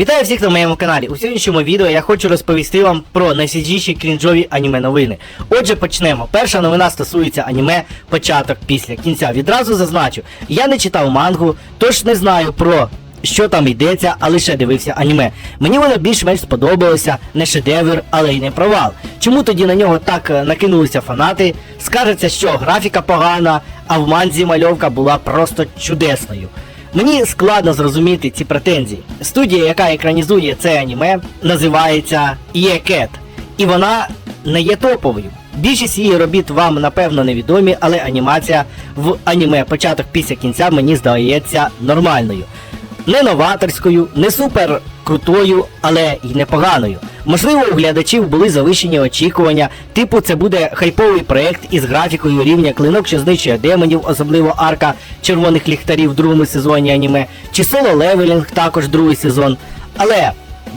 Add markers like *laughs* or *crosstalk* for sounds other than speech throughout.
Вітаю всіх на моєму каналі. У сьогоднішньому відео я хочу розповісти вам про найсвіжіші крінжові аніме новини. Отже, почнемо. Перша новина стосується аніме початок після кінця. Відразу зазначу, я не читав мангу, тож не знаю про що там йдеться, а лише дивився аніме. Мені воно більш-менш сподобалося, не шедевр, але й не провал. Чому тоді на нього так е, накинулися фанати? Скажеться, що графіка погана, а в манзі мальовка була просто чудесною. Мені складно зрозуміти ці претензії. Студія, яка екранізує це аніме, називається EECAT, і вона не є топовою. Більшість її робіт вам напевно невідомі, але анімація в аніме початок після кінця мені здається нормальною. Не новаторською, не супер крутою, але й непоганою. Можливо, у глядачів були завищені очікування, типу це буде хайповий проект із графікою рівня клинок, що знищує демонів, особливо арка червоних ліхтарів в другому сезоні аніме, чи соло левелінг також другий сезон. Але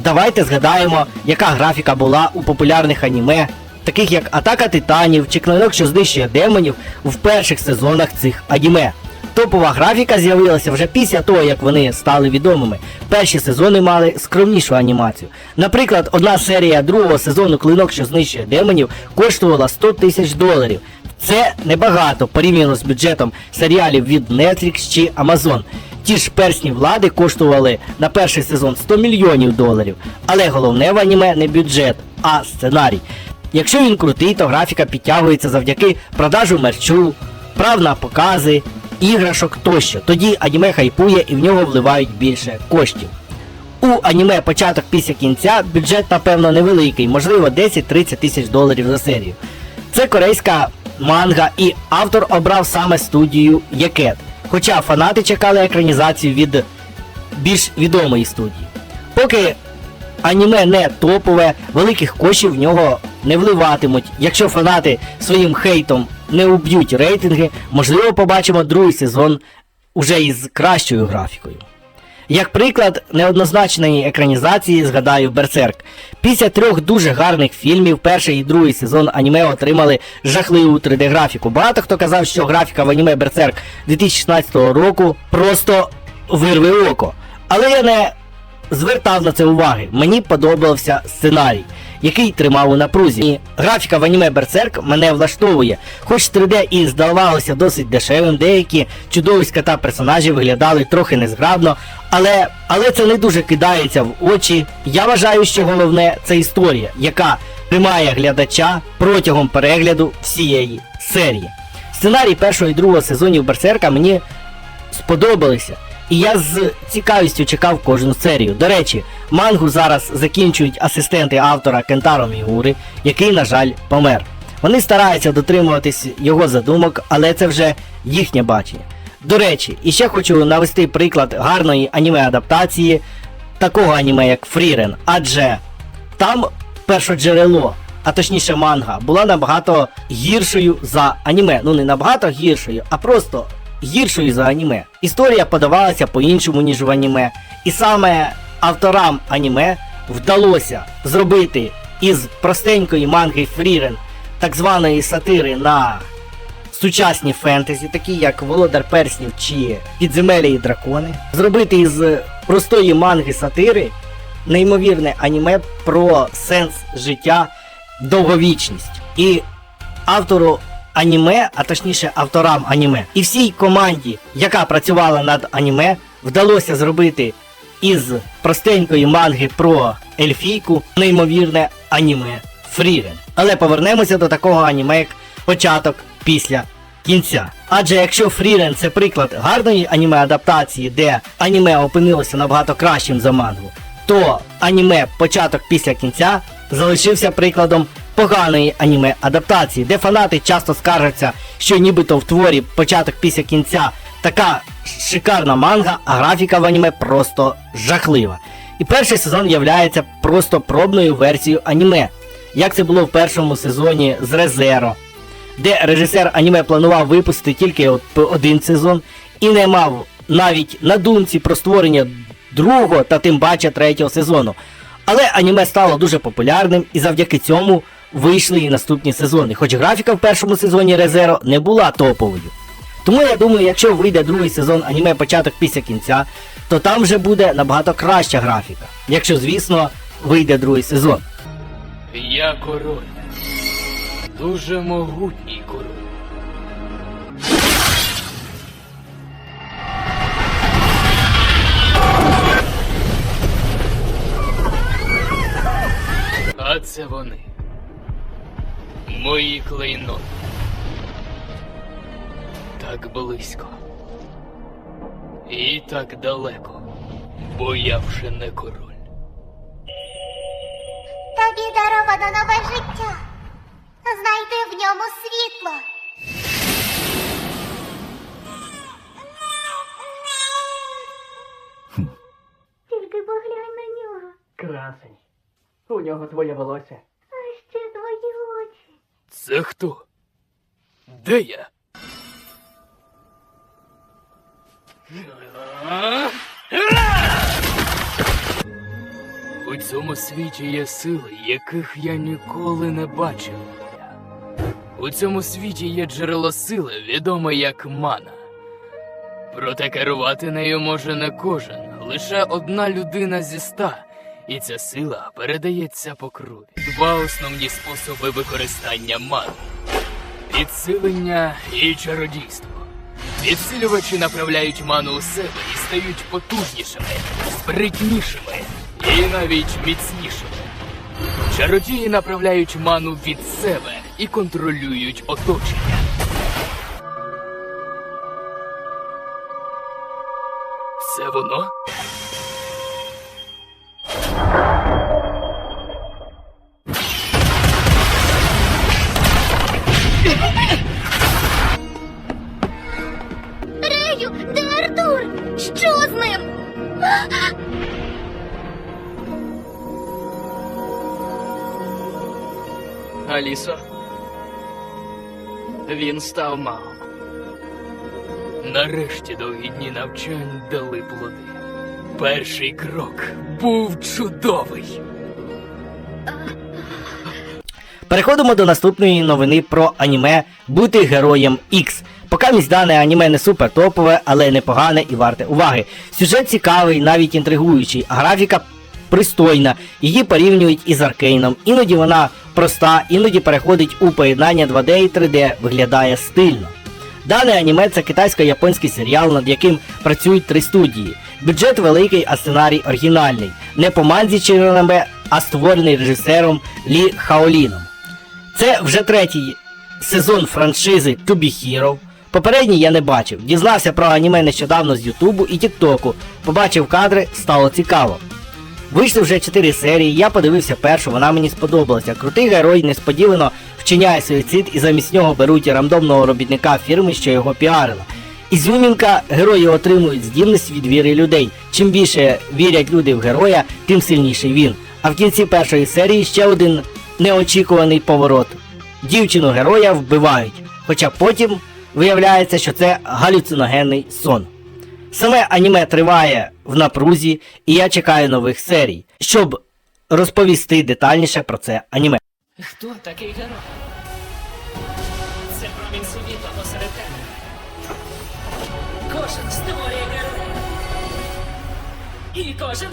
давайте згадаємо, яка графіка була у популярних аніме, таких як Атака Титанів чи клинок, що знищує демонів в перших сезонах цих аніме. Топова графіка з'явилася вже після того, як вони стали відомими. Перші сезони мали скромнішу анімацію. Наприклад, одна серія другого сезону Клинок, що знищує демонів, коштувала 100 тисяч доларів. Це небагато порівняно з бюджетом серіалів від Netflix чи Amazon. Ті ж персні влади коштували на перший сезон 100 мільйонів доларів. Але головне в аніме не бюджет, а сценарій. Якщо він крутий, то графіка підтягується завдяки продажу мерчу, прав на покази, іграшок тощо. Тоді аніме хайпує і в нього вливають більше коштів. У аніме початок після кінця бюджет, напевно, невеликий, можливо 10-30 тисяч доларів за серію. Це корейська манга, і автор обрав саме студію Якет. Хоча фанати чекали екранізацію від більш відомої студії. Поки аніме не топове, великих коштів в нього не вливатимуть. Якщо фанати своїм хейтом не уб'ють рейтинги, можливо, побачимо другий сезон уже із кращою графікою. Як приклад неоднозначної екранізації згадаю Берсерк. Після трьох дуже гарних фільмів, перший і другий сезон аніме отримали жахливу 3D-графіку. Багато хто казав, що графіка в аніме Берсерк 2016 року просто вирве око. Але я не звертав на це уваги. Мені подобався сценарій, який тримав у напрузі. І графіка в аніме Берсерк мене влаштовує. Хоч 3D і здавалося досить дешевим, деякі чудовиська та персонажі виглядали трохи незграбно, але, але це не дуже кидається в очі. Я вважаю, що головне це історія, яка тримає глядача протягом перегляду всієї серії. Сценарій першого і другого сезонів Берсерка мені сподобалися. І я з цікавістю чекав кожну серію. До речі, мангу зараз закінчують асистенти автора Кентаро Мігури, який, на жаль, помер. Вони стараються дотримуватись його задумок, але це вже їхнє бачення. До речі, і ще хочу навести приклад гарної аніме-адаптації такого аніме, як Фрірен, адже там першоджерело, а точніше манга, була набагато гіршою за аніме. Ну не набагато гіршою, а просто гіршою за аніме. Історія подавалася по-іншому, ніж в аніме. І саме авторам аніме вдалося зробити із простенької манги Фрірен так званої сатири на сучасні фентезі, такі як Володар Перснів чи Підземелля і дракони, зробити із простої манги сатири неймовірне аніме про сенс життя, довговічність. І автору аніме, а точніше авторам аніме, і всій команді, яка працювала над аніме, вдалося зробити із простенької манги про ельфійку неймовірне аніме Фрірен. Але повернемося до такого аніме, як початок після кінця. Адже якщо Фрірен це приклад гарної аніме-адаптації, де аніме опинилося набагато кращим за мангу, то аніме початок після кінця залишився прикладом поганої аніме адаптації, де фанати часто скаржаться, що нібито в творі початок після кінця така шикарна манга, а графіка в аніме просто жахлива. І перший сезон являється просто пробною версією аніме, як це було в першому сезоні з Резеро, де режисер аніме планував випустити тільки один сезон і не мав навіть на думці про створення другого та тим паче третього сезону. Але аніме стало дуже популярним і завдяки цьому вийшли і наступні сезони. Хоч графіка в першому сезоні Резеро не була топовою. Тому я думаю, якщо вийде другий сезон аніме початок після кінця, то там вже буде набагато краща графіка. Якщо, звісно, вийде другий сезон. Я король. Дуже могутній король. А це вони. Мої клейноти. Так близько. І так далеко. Бо я вже не король. Тобі даровано нове життя. Знайди в ньому світло. Тільки поглянь на нього, Красень. У нього твоє волосся. а ще твої очі. Це хто? Де я? У цьому світі є сили, яких я ніколи не бачив. У цьому світі є джерело сили, відоме як мана. Проте керувати нею може не кожен, лише одна людина зі ста, і ця сила передається по крові. Два основні способи використання мани: підсилення і чародійство. Підсилювачі направляють ману у себе і стають потужнішими, спритнішими і навіть міцнішими. Чародії направляють ману від себе і контролюють оточення. Рею, де Артур? Що з ним? Алісо. Він став магом. Нарешті довгі дні навчань дали плоди. Перший крок був чудовий. Переходимо до наступної новини про аніме Бути героєм X. Поки місць дане аніме не супер топове, але непогане і варте уваги. Сюжет цікавий, навіть інтригуючий, а графіка пристойна. Її порівнюють із аркейном. Іноді вона проста, іноді переходить у поєднання 2D і 3D, виглядає стильно. Дане аніме це китайсько-японський серіал, над яким працюють три студії. Бюджет великий, а сценарій оригінальний. Не по манзі чи а створений режисером Лі Хаоліном. Це вже третій сезон франшизи To Be Hero. Попередній я не бачив. Дізнався про аніме нещодавно з Ютубу і Тіктоку. Побачив кадри, стало цікаво. Вийшли вже 4 серії, я подивився першу, вона мені сподобалася. Крутий герой несподівано вчиняє суїцид і замість нього беруть рандомного робітника фірми, що його піарила. Ізюмінка герої отримують здібність від віри людей. Чим більше вірять люди в героя, тим сильніший він. А в кінці першої серії ще один неочікуваний поворот. Дівчину героя вбивають, хоча потім виявляється, що це галюциногенний сон. Саме аніме триває в напрузі, і я чекаю нових серій, щоб розповісти детальніше про це аніме. Хто такий герой? Це промінь світла посеред тебе. Кожен створює героя. І кожен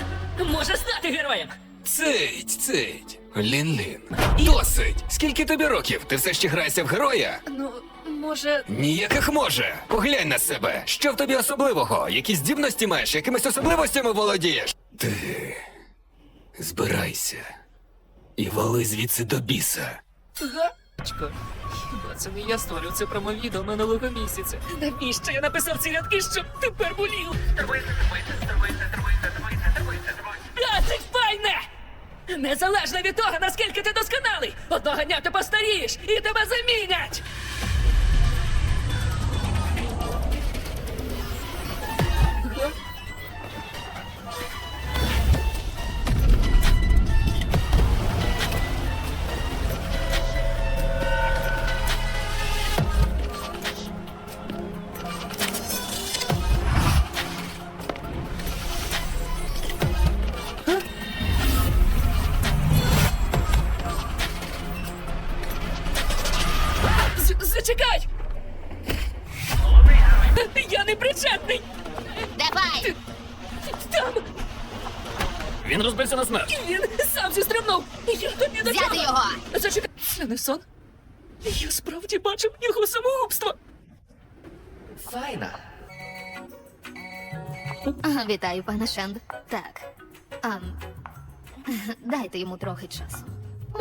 може стати героєм. Цить, цить. Лін-лін. Досить! Скільки тобі років? Ти все ще граєшся в героя? Ну, може, Ніяких може. Поглянь на себе. Що в тобі особливого? Які здібності маєш? Якимись особливостями володієш? Ти збирайся і вали звідси до біса. гачко. Хіба це не я створив це промовідео минулого місяця? Навіщо я написав ці рядки, щоб тепер болів? Досить Незалежно від того, наскільки ти досконалий, одного дня ти постарієш і тебе замінять! Я не причетний! Давай! там! Він розбився на смерть. Він сам зістрибнув! Я тобі не Взяти його! Зачекай, це не сон. Я справді бачив його самогубство. Файна. Ага, Вітаю, пане Шенд. Так. Ам, *laughs* дайте йому трохи часу.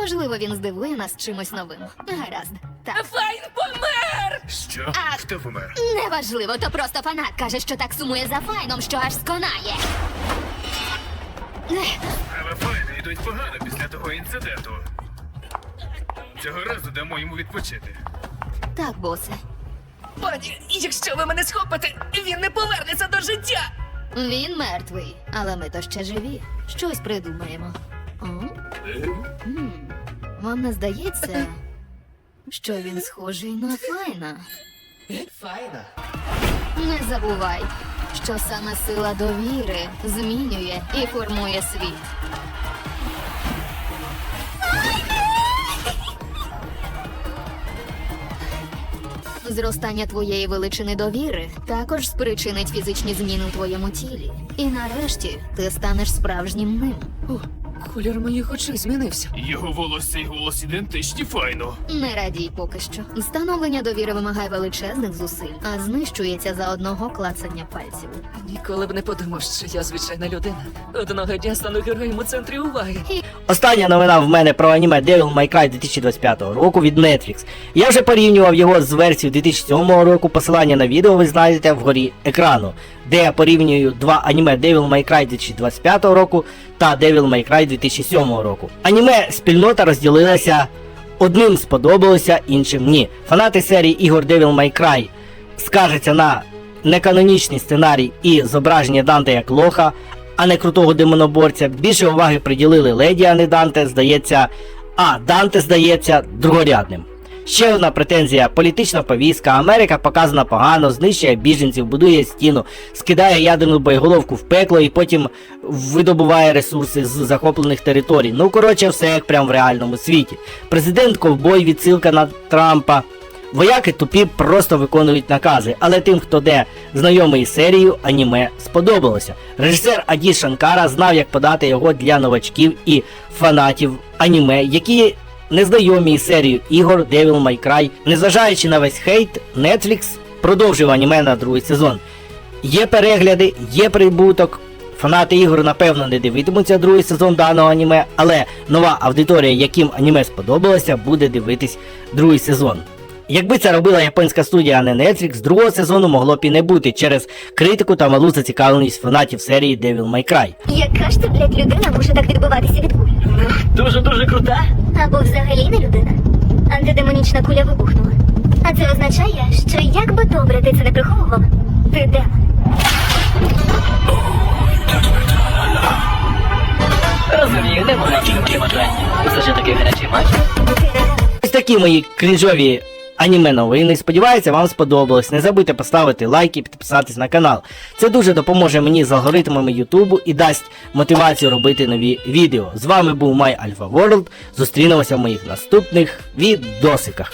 Можливо, він здивує нас чимось новим. Гаразд. Так. Файн помер! Що? А- Хто помер? Неважливо, то просто фанат каже, що так сумує за файном, що аж сконає. Справи файни йдуть погано після того інциденту. Цього разу дамо йому відпочити. Так, босе. Пані, якщо ви мене схопите, він не повернеться до життя! Він мертвий, але ми то ще живі. Щось придумаємо. О? М, Вам не здається, що він схожий на файна? Файна. Не забувай, що саме сила довіри змінює і формує світ. Зростання твоєї величини довіри також спричинить фізичні зміни у твоєму тілі. І нарешті ти станеш справжнім ним. Колір моїх очей змінився. Його волосся і голос ідентичні файно. Не радій поки що. Встановлення довіри вимагає величезних зусиль, а знищується за одного клацання пальців. Ніколи б не подумав, що я звичайна людина. Одного дня стану героєм у центрі уваги. Остання новина в мене про аніме Devil May Cry 2025 року від Netflix. Я вже порівнював його з версією 2007 року. Посилання на відео ви знайдете вгорі екрану, де я порівнюю два аніме Devil May Cry 2025 року та Devil May Cry 2007 року. Аніме спільнота розділилася. Одним сподобалося, іншим ні. Фанати серії ігор Devil May Cry скаржаться на неканонічний сценарій і зображення Данте як лоха, а не крутого демоноборця. Більше уваги приділили леді, а не Данте, здається. А Данте здається другорядним. Ще одна претензія: політична повістка. Америка показана погано, знищує біженців, будує стіну, скидає ядерну боєголовку в пекло і потім видобуває ресурси з захоплених територій. Ну коротше, все як прям в реальному світі. Президент ковбой, відсилка на Трампа. Вояки тупі просто виконують накази, але тим, хто де знайомий з серією, аніме сподобалося. Режисер Аді Шанкара знав, як подати його для новачків і фанатів аніме, які незнайомі із серією ігор Devil May Cry. Незважаючи на весь хейт, Netflix продовжив аніме на другий сезон. Є перегляди, є прибуток. Фанати ігор напевно не дивитимуться другий сезон даного аніме, але нова аудиторія, яким аніме сподобалося, буде дивитись другий сезон. Якби це робила японська студія, а не Netflix, другого сезону могло б і не бути через критику та малу зацікавленість фанатів серії Devil May Cry. Яка ж ти, блядь, людина може так відбиватися від? Дуже дуже крута. Або взагалі не людина. Антидемонічна куля вибухнула. А це означає, що як би добре ти це не приховував, ти демон. Розумію, не можна тільки бажання. Це ж такий гарячий матч. Ось такі мої крінжові аніме новини. Сподіваюся, вам сподобалось. Не забудьте поставити лайк і підписатись на канал. Це дуже допоможе мені з алгоритмами Ютубу і дасть мотивацію робити нові відео. З вами був My Alpha World. Зустрінемося в моїх наступних відосиках.